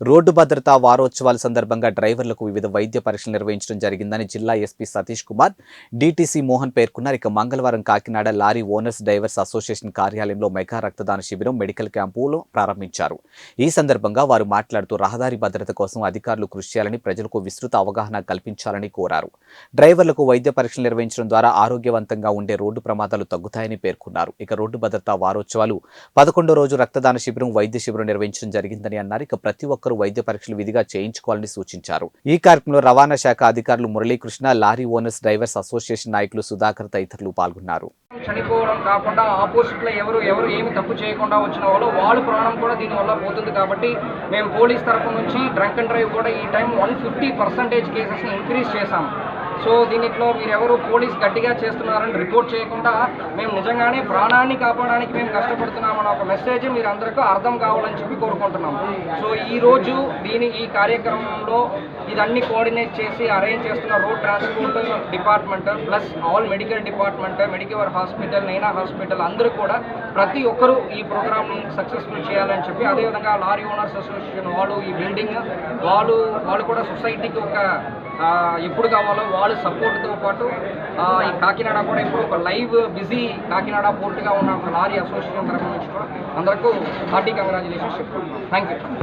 Road భద్రతా వారోత్సవాల సందర్భంగా డ్రైవర్లకు వివిధ వైద్య పరీక్షలు నిర్వహించడం జరిగిందని జిల్లా ఎస్పీ సతీష్ కుమార్ డీటీసీ మోహన్ పేర్కొన్నారు. ఇక మంగళవారం Kakinada lorry owners drivers association కార్యాలయంలో మెగా రక్తదాన శిబిరం మెడికల్ క్యాంపులో ప్రారంభించారు. ఈ సందర్భంగా వారు మాట్లాడుతూ రహదారి భద్రత కోసం అధికారులు కృషి చేయాలని ప్రజలకు విస్తృత అవగాహన కల్పించాలని కోరారు. డ్రైవర్లకు వైద్య పరీక్షలు నిర్వహించడం ద్వారా ఆరోగ్యవంతంగా ఉండే రోడ్డు ప్రమాదాలు తగ్గుతాయని పేర్కొన్నారు. ఇక రోడ్డు భద్రతా వారోత్సవాలు పదకొండో రోజు రక్తదాన శిబిరం వైద్య శిబిరం నిర్వహించడం జరిగిందని అన్నారు. ఇక ప్రతి ఒక్కరూ వైద్య పరీక్షలు విధిగా చేయించుకోవాలని సూచించారు. ఈ కార్యక్రమంలో రవాణా శాఖ అధికారులు Muralikrishna lorry owners drivers association నాయకులు సుధాకర్ తదితరులు పాల్గొన్నారు. చనిపోవడం కాకుండా ఆపోజిట్లో ఎవరు ఎవరు ఏమి తప్పు చేయకుండా వచ్చిన వాళ్ళు వాళ్ళ ప్రాణం కూడా దీనివల్ల పోతుంది కాబట్టి మేము పోలీస్ తరపు నుంచి డ్రంక్ అండ్ డ్రైవ్ కూడా ఈ టైం వన్ ఫిఫ్టీ పర్సెంటేజ్ కేసెస్ని ఇంక్రీజ్ చేశాం. సో దీనిట్లో మీరు ఎవరు పోలీస్ గట్టిగా చేస్తున్నారని రిపోర్ట్ చేయకుండా మేము నిజంగానే ప్రాణాన్ని కాపాడడానికి మేము కష్టపడుతున్నామన్న ఒక మెసేజ్ మీరు అందరికీ అర్థం కావాలని చెప్పి కోరుకుంటున్నాం సో ఈ రోజు దీని ఈ కార్యక్రమంలో ఇదన్నీ కోఆర్డినేట్ చేసి అరేంజ్ చేస్తున్న road transport department plus all medical department Medicover hospital Naina hospital అందరూ కూడా ప్రతి ఒక్కరూ ఈ ప్రోగ్రామ్ని సక్సెస్ఫుల్ చేయాలని చెప్పి అదేవిధంగా లారీ ఓనర్స్ అసోసియేషన్ వాళ్ళు ఈ బిల్డింగ్ వాళ్ళు వాళ్ళు కూడా సొసైటీకి ఒక ఎప్పుడు కావాలో వాళ్ళ సపోర్ట్తో పాటు ఈ కాకినాడ కూడా ఇప్పుడు ఒక లైవ్ బిజీ కాకినాడ పోర్టుగా ఉన్న ఒక లారీ అసోసియేషన్ తరఫున నుంచి అందరికీ హార్టీ కంగ్రాచులేషన్స్ చెప్తున్నాను. Thank you